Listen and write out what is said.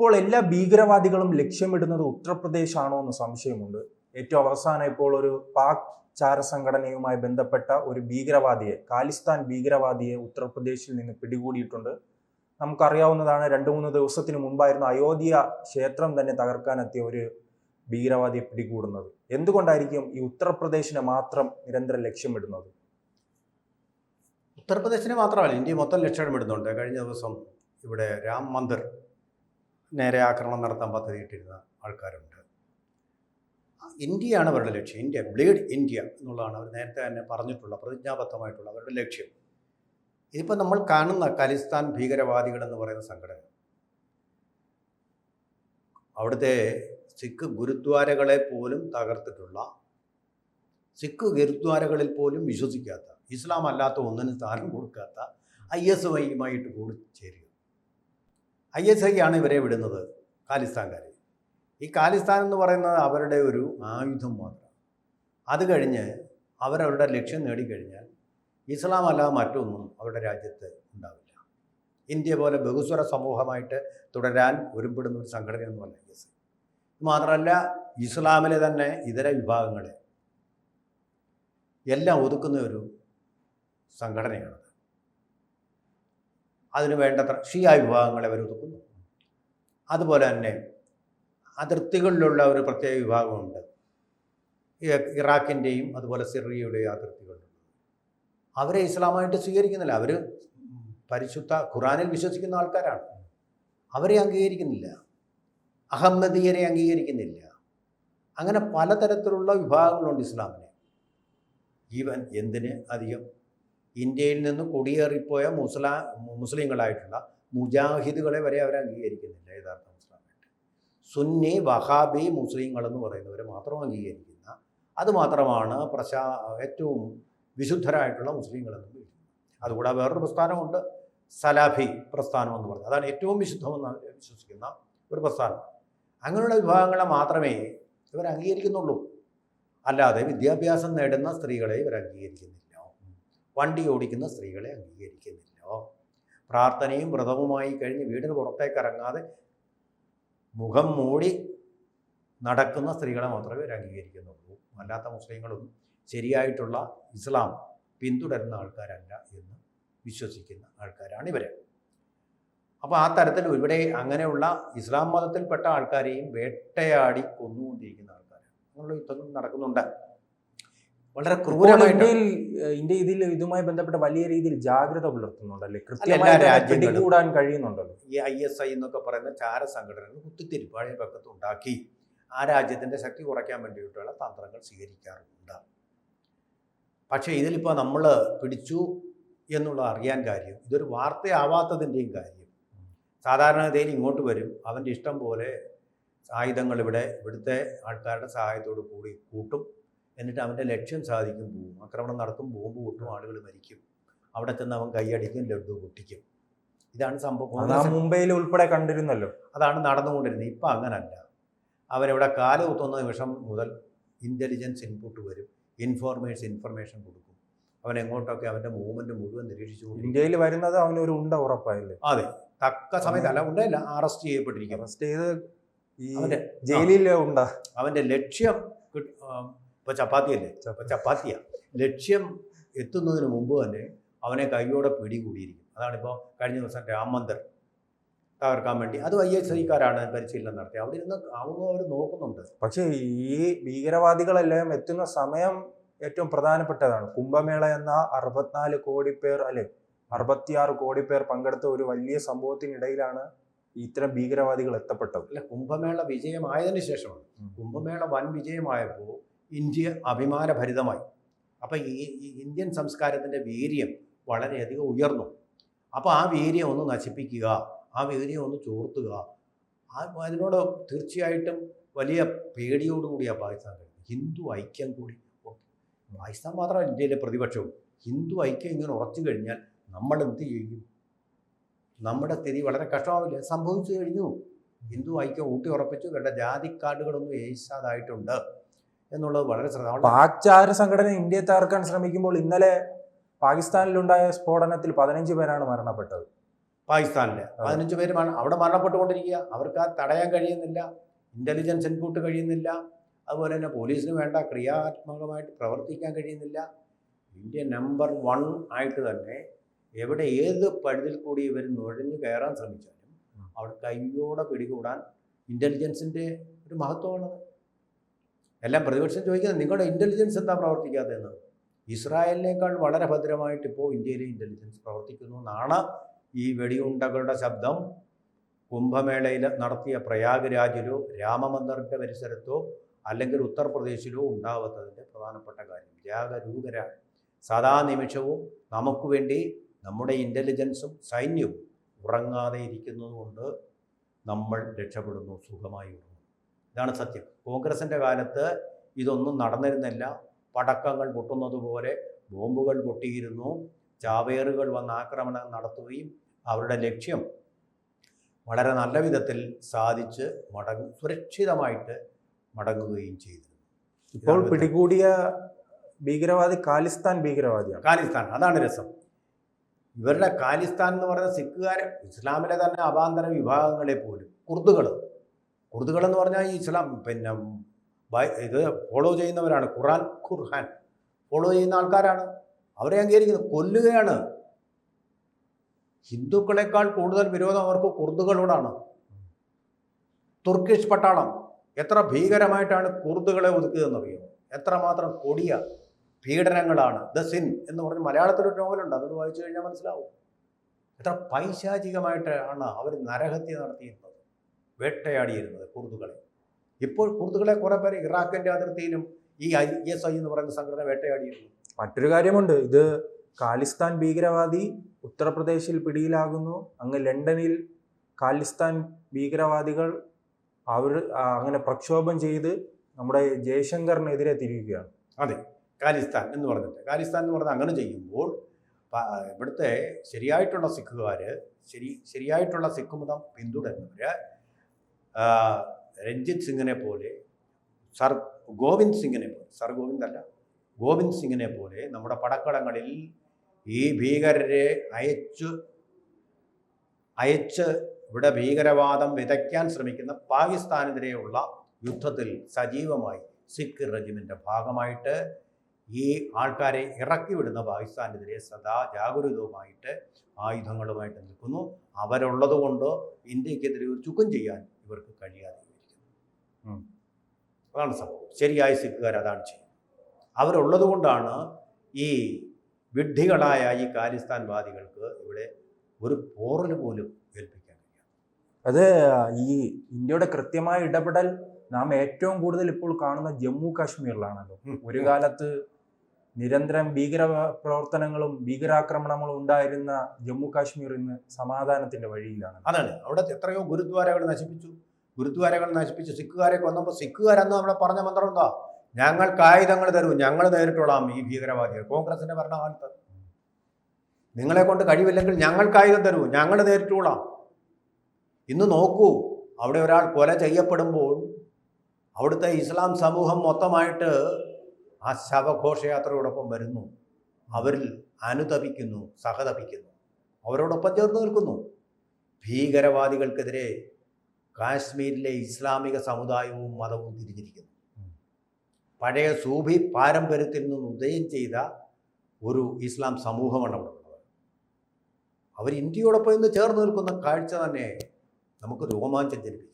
ഇപ്പോൾ എല്ലാ ഭീകരവാദികളും ലക്ഷ്യമിടുന്നത് ഉത്തർപ്രദേശ് ആണോ എന്ന് സംശയമുണ്ട്. ഏറ്റവും അവസാനം ഇപ്പോൾ ഒരു പാക് ചാര സംഘടനയുമായി ബന്ധപ്പെട്ട ഒരു ഭീകരവാദിയെ ഖാലിസ്ഥാൻ ഭീകരവാദിയെ ഉത്തർപ്രദേശിൽ നിന്ന് പിടികൂടിയിട്ടുണ്ട്. നമുക്കറിയാവുന്നതാണ് രണ്ടു മൂന്ന് ദിവസത്തിന് മുമ്പായിരുന്നു അയോധ്യ ക്ഷേത്രം തന്നെ തകർക്കാനെത്തിയ ഒരു ഭീകരവാദിയെ പിടികൂടുന്നത്. എന്തുകൊണ്ടായിരിക്കും ഈ ഉത്തർപ്രദേശിനെ മാത്രം നിരന്തരം ലക്ഷ്യമിടുന്നത്? ഉത്തർപ്രദേശിനെ മാത്രമല്ല ഇന്ത്യ മൊത്തം ലക്ഷ്യമിടുന്നുണ്ട്. കഴിഞ്ഞ ദിവസം ഇവിടെ രാം മന്ദിർ നേരെ ആക്രമണം നടത്താൻ പദ്ധതിയിട്ടിരുന്ന ആൾക്കാരുണ്ട്. ഇന്ത്യയാണ് അവരുടെ ലക്ഷ്യം. ഇന്ത്യ ബ്ലേഡ് ഇന്ത്യ എന്നുള്ളതാണ് അവർ നേരത്തെ തന്നെ പറഞ്ഞിട്ടുള്ള പ്രതിജ്ഞാബദ്ധമായിട്ടുള്ള അവരുടെ ലക്ഷ്യം. ഇതിപ്പോൾ നമ്മൾ കാണുന്ന ഖലിസ്ഥാൻ ഭീകരവാദികൾ എന്ന് പറയുന്ന സംഘടന. അവിടുത്തെ സിഖ് ഗുരുദ്വാരകളെ പോലും തകർത്തിട്ടുള്ള സിഖ് ഗുരുദ്വാരകളിൽ പോലും വിശ്വസിക്കാത്ത ഇസ്ലാം അല്ലാത്ത ഒന്നിനും സ്ഥാനം കൊടുക്കാത്ത ഐ എസ് ഐയുമായിട്ട് കൂടി ചേരുക. ഐ എസ് ഐക്കാണ് ഇവരെ വിടുന്നത് ഖാലിസ്ഥാൻകാർ ഈ ഖാലിസ്ഥാൻ എന്ന് പറയുന്നത് അവരുടെ ഒരു ആയുധം മാത്രം. അത് കഴിഞ്ഞ് അവരവരുടെ ലക്ഷ്യം നേടിക്കഴിഞ്ഞാൽ ഇസ്ലാം അല്ലാതെ മറ്റൊന്നും അവരുടെ രാജ്യത്ത് ഉണ്ടാവില്ല. ഇന്ത്യ പോലെ ബഹുസ്വര സമൂഹമായിട്ട് തുടരാൻ ഒരുപ്പെടുന്ന ഒരു സംഘടനയൊന്നുമല്ല ഐ എസ് മാത്രമല്ല ഇസ്ലാമിലെ തന്നെ ഇതര വിഭാഗങ്ങളെ എല്ലാം ഒതുക്കുന്ന ഒരു സംഘടനയാണത് അതിന് വേണ്ടത്ര ഷിയ വിഭാഗങ്ങളെ അവർ ഒതുക്കുന്നു. അതുപോലെ തന്നെ അതിർത്തികളിലുള്ള ഒരു പ്രത്യേക വിഭാഗമുണ്ട്. ഇറാഖിന്റെയും അതുപോലെ സിറിയയുടെയും അതിർത്തികളിലുണ്ട് അവരെ ഇസ്ലാമായിട്ട് സ്വീകരിക്കുന്നില്ല. അവർ പരിശുദ്ധ ഖുറാനിൽ വിശ്വസിക്കുന്ന ആൾക്കാരാണ്. അവരെ അംഗീകരിക്കുന്നില്ല. അഹമ്മദീയരെ അംഗീകരിക്കുന്നില്ല. അങ്ങനെ പലതരത്തിലുള്ള വിഭാഗങ്ങളുണ്ട് ഇസ്ലാമിന്. ഈവൻ എന്തിന് അധികം ഇന്ത്യയിൽ നിന്ന് കുടിയേറിപ്പോയ മുസ്ലാ മുസ്ലിങ്ങളായിട്ടുള്ള മുജാഹിദുകളെ വരെ അവർ അംഗീകരിക്കുന്നില്ല യഥാർത്ഥ മുസ്ലിമായിട്ട്. സുന്നി വഹാബി മുസ്ലിങ്ങൾ എന്ന് പറയുന്നവരെ മാത്രം അംഗീകരിക്കുന്ന അതുമാത്രമാണ് പ്രശാ ഏറ്റവും വിശുദ്ധരായിട്ടുള്ള മുസ്ലിങ്ങളെന്ന് വിളിക്കുന്നത്. അതുകൂടാതെ വേറൊരു പ്രസ്ഥാനമുണ്ട് സലാഫി പ്രസ്ഥാനം എന്ന് പറയുന്നത് അതാണ് ഏറ്റവും വിശുദ്ധമെന്ന് വിശ്വസിക്കുന്ന ഒരു പ്രസ്ഥാനം. അങ്ങനെയുള്ള വിഭാഗങ്ങളെ മാത്രമേ ഇവർ അംഗീകരിക്കുന്നുള്ളൂ അല്ലാതെ വിദ്യാഭ്യാസം നേടുന്ന സ്ത്രീകളെ ഇവർ അംഗീകരിക്കുന്നില്ല വണ്ടി ഓടിക്കുന്ന സ്ത്രീകളെ അംഗീകരിക്കുന്നില്ല. പ്രാർത്ഥനയും വ്രതവുമായി കഴിഞ്ഞ് വീടിന് പുറത്തേക്ക് ഇറങ്ങാതെ മുഖം മൂടി നടക്കുന്ന സ്ത്രീകളെ മാത്രമേ ഇവർ അംഗീകരിക്കുന്നുള്ളൂ. അല്ലാത്ത മുസ്ലിങ്ങളൊന്നും ശരിയായിട്ടുള്ള ഇസ്ലാം പിന്തുടരുന്ന ആൾക്കാരല്ല എന്ന് വിശ്വസിക്കുന്ന ആൾക്കാരാണ് ഇവർ അപ്പോൾ ആ തരത്തിൽ ഇവിടെ അങ്ങനെയുള്ള ഇസ്ലാം മതത്തിൽപ്പെട്ട ആൾക്കാരെയും വേട്ടയാടി കൊന്നുകൊണ്ടിരിക്കുന്ന ആൾക്കാരാണ്. അങ്ങനെയുള്ള യുദ്ധങ്ങൾ നടക്കുന്നുണ്ട്. വളരെ ക്രൂരമായിട്ട് ഇന്ത്യ ഇതിൽ ഇതുമായി ബന്ധപ്പെട്ട വലിയ രീതിയിൽ ജാഗ്രത പുലർത്തുന്നുണ്ടല്ലേ? കൃത്യമായി കൂടാൻ കഴിയുന്നുണ്ടല്ലോ. ഈ ഐ എസ് ഐ എന്നൊക്കെ പറയുന്ന ചാര സംഘടനകൾ കുത്തിത്തിരിപ്പാടി പക്കത്ത് ഉണ്ടാക്കി ആ രാജ്യത്തിന്റെ ശക്തി കുറയ്ക്കാൻ വേണ്ടിയിട്ടുള്ള തന്ത്രങ്ങൾ സ്വീകരിക്കാറുണ്ട്. പക്ഷേ ഇതിലിപ്പോൾ നമ്മൾ പിടിച്ചു എന്നുള്ള അറിയാൻ കാര്യം ഇതൊരു വാർത്തയാവാത്തതിന്റെയും കാര്യം. സാധാരണഗതിയിൽ ഇങ്ങോട്ട് വരും. അവന്റെ ഇഷ്ടം പോലെ ആയുധങ്ങൾ ഇവിടെ ഇവിടുത്തെ ആൾക്കാരുടെ സഹായത്തോട് കൂടി കൂട്ടും. എന്നിട്ട് അവന്റെ ലക്ഷ്യം സാധിക്കും പോവും. ആക്രമണം നടക്കും ബോംബ് പൊട്ടും ആളുകൾ മരിക്കും. അവിടെ ചെന്ന് അവൻ കൈയടിക്കും ലഡു പൊട്ടിക്കും. ഇതാണ് സംഭവം. മുംബൈയിൽ ഉൾപ്പെടെ കണ്ടിരുന്നല്ലോ. അതാണ് നടന്നുകൊണ്ടിരുന്നത്. ഇപ്പം അങ്ങനല്ല. അവരവിടെ കാൽ കുത്തുന്ന നിമിഷം മുതൽ ഇന്റലിജൻസ് ഇൻപുട്ട് വരും. ഇൻഫോർമേഷൻ ഇൻഫർമേഷൻ കൊടുക്കും. അവൻ എങ്ങോട്ടൊക്കെ അവന്റെ മൂവ്മെന്റ് മുഴുവൻ നിരീക്ഷിച്ചു ഇന്ത്യയിൽ വരുന്നത് അവനൊരു ഉണ്ട ഉറപ്പായില്ലേ? അതെ. തക്ക സമയത്ത് അല്ല ഉണ്ടല്ല അറസ്റ്റ് ചെയ്യപ്പെട്ടിരിക്കും. അറസ്റ്റ് ചെയ്ത് ഈ ജയിലിലെ ഉണ്ട. അവന്റെ ലക്ഷ്യം കിട്ട്- ആ, ഇപ്പൊ ചപ്പാത്തിയല്ലേ? ഇപ്പൊ ചപ്പാത്തിയാ. ലക്ഷ്യം എത്തുന്നതിന് മുമ്പ് തന്നെ അവനെ കൈയോടെ പിടികൂടിയിരിക്കും. അതാണിപ്പോൾ കഴിഞ്ഞ ദിവസം രാം മന്ദിർ തകർക്കാൻ വേണ്ടി. അത് ഐ എസ് ഐക്കാരാണ് പരിശീലനം നടത്തി അവിടെ ഇരുന്ന് ആവുന്നു അവർ നോക്കുന്നുണ്ട്. പക്ഷേ ഈ ഭീകരവാദികളെല്ലാം എത്തുന്ന സമയം ഏറ്റവും പ്രധാനപ്പെട്ടതാണ്. കുംഭമേള എന്ന അറുപത്തിനാല് കോടി പേർ അല്ലെ അറുപത്തിയാറ് കോടി പേർ പങ്കെടുത്ത ഒരു വലിയ സംഭവത്തിനിടയിലാണ് ഇത്തരം ഭീകരവാദികൾ എത്തപ്പെട്ടത്. അല്ല കുംഭമേള വിജയമായതിന് ശേഷമാണ്. കുംഭമേള വൻ വിജയമായപ്പോൾ ഇന്ത്യ അഭിമാനഭരിതമായി. അപ്പം ഈ ഇന്ത്യൻ സംസ്കാരത്തിന്റെ വീര്യം വളരെയധികം ഉയർന്നു. അപ്പോൾ ആ വീര്യം ഒന്ന് നശിപ്പിക്കുക ആ വീര്യം ഒന്ന് ചോർത്തുക ആ അതിനോട് തീർച്ചയായിട്ടും വലിയ പേടിയോടുകൂടിയാണ് പാകിസ്ഥാൻ കഴിയുന്നത്. ഹിന്ദു ഐക്യം കൂടി പാകിസ്ഥാൻ മാത്രമല്ല ഇന്ത്യയിലെ പ്രതിപക്ഷവും. ഹിന്ദു ഐക്യം ഇങ്ങനെ ഉറച്ചു കഴിഞ്ഞാൽ നമ്മൾ എന്ത് ചെയ്യും? നമ്മുടെ സ്ഥിതി വളരെ കഷ്ടമാവില്ല? സംഭവിച്ചു കഴിഞ്ഞു. ഹിന്ദു ഐക്യം ഊട്ടി ഉറപ്പിച്ചു ഇവരുടെ ജാതി കാർഡുകളൊന്നും ഏശാതായിട്ടുണ്ട് എന്നുള്ളത് വളരെ ശ്രദ്ധ പാക് സംഘടന ഇന്ത്യയെ തകർക്കാൻ ശ്രമിക്കുമ്പോൾ ഇന്നലെ പാകിസ്ഥാനിലുണ്ടായ സ്ഫോടനത്തിൽ പതിനഞ്ച് പേരാണ് മരണപ്പെട്ടത്. പാകിസ്ഥാനിലെ. പതിനഞ്ച് പേര് മരണ- അവിടെ മരണപ്പെട്ടുകൊണ്ടിരിക്കുക. അവർക്ക് ആ തടയാൻ കഴിയുന്നില്ല. ഇന്റലിജൻസ് ഇൻപുട്ട് കഴിയുന്നില്ല. അതുപോലെ തന്നെ പോലീസിന് വേണ്ട ക്രിയാത്മകമായിട്ട് പ്രവർത്തിക്കാൻ കഴിയുന്നില്ല. ഇന്ത്യ നമ്പർ വൺ ആയിട്ട് തന്നെ എവിടെ ഏത് പഴുതിൽ കൂടി ഇവർ നുഴഞ്ഞു കയറാൻ ശ്രമിച്ചാലും അവിടെ കയ്യോടെ പിടികൂടാൻ ഇന്റലിജൻസിന്റെ ഒരു മഹത്വമാണത്. എല്ലാം പ്രതിപക്ഷം ചോദിക്കുന്നത് നിങ്ങളുടെ ഇന്റലിജൻസ് എന്താ പ്രവർത്തിക്കാത്തതെന്ന്? ഇസ്രായേലിനേക്കാൾ വളരെ ഭദ്രമായിട്ട് ഇപ്പോൾ ഇന്ത്യയിലെ ഇന്റലിജൻസ് പ്രവർത്തിക്കുന്നു എന്നാണ് ഈ വെടിയുണ്ടകളുടെ ശബ്ദം. കുംഭമേളയിൽ നടത്തിയ പ്രയാഗ്രാജിലോ രാമമന്ദിറിന്റെ പരിസരത്തോ അല്ലെങ്കിൽ ഉത്തർപ്രദേശിലോ ഉണ്ടാവാത്തതിന്റെ പ്രധാനപ്പെട്ട കാര്യം ജാഗരൂകരാണ് സദാ നിമിഷവും നമുക്ക് വേണ്ടി നമ്മുടെ ഇന്റലിജൻസും സൈന്യവും ഉറങ്ങാതെ ഇരിക്കുന്നതുകൊണ്ട് നമ്മൾ രക്ഷപ്പെടുന്നു സുഖമായി ഇതാണ് സത്യം. കോൺഗ്രസിന്റെ കാലത്ത് ഇതൊന്നും നടന്നിരുന്നില്ല. പടക്കങ്ങൾ പൊട്ടുന്നത് പോലെ ബോംബുകൾ പൊട്ടിയിരുന്നു. ചാവേറുകൾ വന്ന് ആക്രമണം നടത്തുകയും അവരുടെ ലക്ഷ്യം വളരെ നല്ല വിധത്തിൽ സാധിച്ച് മടങ്ങ സുരക്ഷിതമായിട്ട് മടങ്ങുകയും ചെയ്തിരുന്നു. ഇപ്പോൾ പിടികൂടിയ ഭീകരവാദി ഖാലിസ്ഥാൻ ഭീകരവാദിയാണ്. ഖാലിസ്ഥാൻ അതാണ് രസം. ഇവരുടെ ഖാലിസ്ഥാൻ എന്ന് പറയുന്ന സിഖുകാർ ഇസ്ലാമിലെ തന്നെ അവാന്തര വിഭാഗങ്ങളെ പോലും കുർദുകൾ കുർദുകൾ എന്ന് പറഞ്ഞാൽ ഈ ഇസ്ലാം പിന്നെ ഇത് ഫോളോ ചെയ്യുന്നവരാണ്. ഖുറാൻ ഖുർഹാൻ. ഫോളോ ചെയ്യുന്ന ആൾക്കാരാണ്. അവരെ അംഗീകരിക്കുന്നത് കൊല്ലുകയാണ്. ഹിന്ദുക്കളെക്കാൾ കൂടുതൽ വിരോധം അവർക്ക് കുർദുകളോടാണ്. തുർക്കിഷ് പട്ടാളം. എത്ര ഭീകരമായിട്ടാണ് കുർദുകളെ ഒതുക്കിയതെന്നറിയോ? എത്രമാത്രം കൊടിയ പീഡനങ്ങളാണ്. ദ സിൻ എന്ന് പറഞ്ഞ് മലയാളത്തിലൊരു നോവലുണ്ട്. അതൊന്ന് വായിച്ചു കഴിഞ്ഞാൽ മനസ്സിലാവും. എത്ര പൈശാചികമായിട്ടാണ് അവർ നരഹത്യ നടത്തിയിരുന്നത്. വേട്ടയാടിയിരുന്നത് കുർദുകളെ ഇപ്പോൾ കുർദുകളെ കുറേ പേര് ഇറാഖിന്റെ അതിർത്തിയിലും ഈ ഐ എസ് ഐ എന്ന് പറയുന്ന സംഘടന വേട്ടയാടിയിരുന്നു. മറ്റൊരു കാര്യമുണ്ട്. ഇത് ഖാലിസ്ഥാൻ ഭീകരവാദി ഉത്തർപ്രദേശിൽ പിടിയിലാകുന്നു. അങ്ങ് ലണ്ടനിൽ ഖാലിസ്ഥാൻ ഭീകരവാദികൾ അവർ അങ്ങനെ പ്രക്ഷോഭം ചെയ്ത് നമ്മുടെ ജയശങ്കറിനെതിരെ തിരിയുകയാണ്. അതെ. ഖാലിസ്ഥാൻ എന്ന് പറഞ്ഞിട്ട്. ഖാലിസ്ഥാൻ എന്ന് പറഞ്ഞാൽ അങ്ങനെ ചെയ്യുമ്പോൾ ഇവിടുത്തെ ശരിയായിട്ടുള്ള സിഖുകാർ ശരി ശരിയായിട്ടുള്ള സിഖ് മതം പിന്തുടരുന്നവർ രഞ്ജിത്ത് സിംഗിനെ പോലെ സർ ഗോവിന്ദ് സിംഗിനെ പോലെ സർ ഗോവിന്ദ് അല്ല ഗോവിന്ദ് സിംഗിനെ പോലെ നമ്മുടെ പടക്കടങ്ങളിൽ ഈ ഭീകരരെ അയച്ചു അയച്ച് ഇവിടെ ഭീകരവാദം വിതയ്ക്കാൻ ശ്രമിക്കുന്ന പാകിസ്ഥാനെതിരെയുള്ള യുദ്ധത്തിൽ സജീവമായി സിഖ് റെജിമിന്റെ ഭാഗമായിട്ട് ഈ ആൾക്കാരെ ഇറക്കി വിടുന്ന പാകിസ്ഥാനെതിരെ സദാ ജാഗരൂകവുമായിട്ട് ആയുധങ്ങളുമായിട്ട് നിൽക്കുന്നു. അവരുള്ളത് കൊണ്ട് ഇന്ത്യക്കെതിരെ ഒരു ചുക്കും ചെയ്യാൻ ഇവർക്ക് കഴിയാതെ ഇരിക്കുന്നു. അതാണ് സംഭവം. ശരിയായ സിഖുകാർ അതാണ് ചെയ്യുന്നത്. അവരുള്ളത് കൊണ്ടാണ് ഈ വിഡ്ഢികളായ ഈ ഖാലിസ്ഥാൻ വാദികൾക്ക് ഇവിടെ ഒരു പോറൽ പോലും ഏൽപ്പിക്കാൻ കഴിയാതെ അത് ഈ ഇന്ത്യയുടെ കൃത്യമായ ഇടപെടൽ നാം ഏറ്റവും കൂടുതൽ ഇപ്പോൾ കാണുന്ന ജമ്മു കാശ്മീരിലാണല്ലോ. ഒരു കാലത്ത് നിരന്തരം ഭീകര പ്രവർത്തനങ്ങളും ഭീകരാക്രമണങ്ങളും ഉണ്ടായിരുന്ന ജമ്മു കാശ്മീർ ഇന്ന് സമാധാനത്തിന്റെ വഴിയിലാണ്. അതാണ്. അവിടെ എത്രയോ ഗുരുദ്വാരകൾ നശിപ്പിച്ചു. ഗുരുദ്വാരകൾ നശിപ്പിച്ച് സിഖുകാരെ കൊന്നപ്പോൾ സിഖുകാരെന്ന് നമ്മളെ പറഞ്ഞ മന്ത്രം എന്താ? ഞങ്ങൾക്ക് ആയുധങ്ങൾ തരൂ. ഞങ്ങൾ നേരിട്ടോളാം ഈ ഭീകരവാദികൾ. കോൺഗ്രസിന്റെ ഭരണകാലത്ത്. നിങ്ങളെ കൊണ്ട് കഴിവില്ലെങ്കിൽ ഞങ്ങൾക്ക് ആയുധം തരൂ. ഞങ്ങൾ നേരിട്ടോളാം. ഇന്ന് നോക്കൂ അവിടെ ഒരാൾ കൊല ചെയ്യപ്പെടുമ്പോൾ അവിടുത്തെ ഇസ്ലാം സമൂഹം മൊത്തമായിട്ട് ആ ശവഘോഷയാത്രയോടൊപ്പം വരുന്നു. അവരിൽ അനുതപിക്കുന്നു സഹതപിക്കുന്നു. അവരോടൊപ്പം ചേർന്ന് നിൽക്കുന്നു. ഭീകരവാദികൾക്കെതിരെ കാശ്മീരിലെ ഇസ്ലാമിക സമുദായവും മതവും തിരിഞ്ഞിരിക്കുന്നു. പഴയ സൂഫി പാരമ്പര്യത്തിൽ നിന്ന് ഉദയം ചെയ്ത ഒരു ഇസ്ലാം സമൂഹമാണ് അവിടെ ഉള്ളത് അവർ ഇന്ത്യയോടൊപ്പം ഇന്ന് ചേർന്ന് നിൽക്കുന്ന കാഴ്ച തന്നെ നമുക്ക് രോമാഞ്ചം ജനിപ്പിക്കും.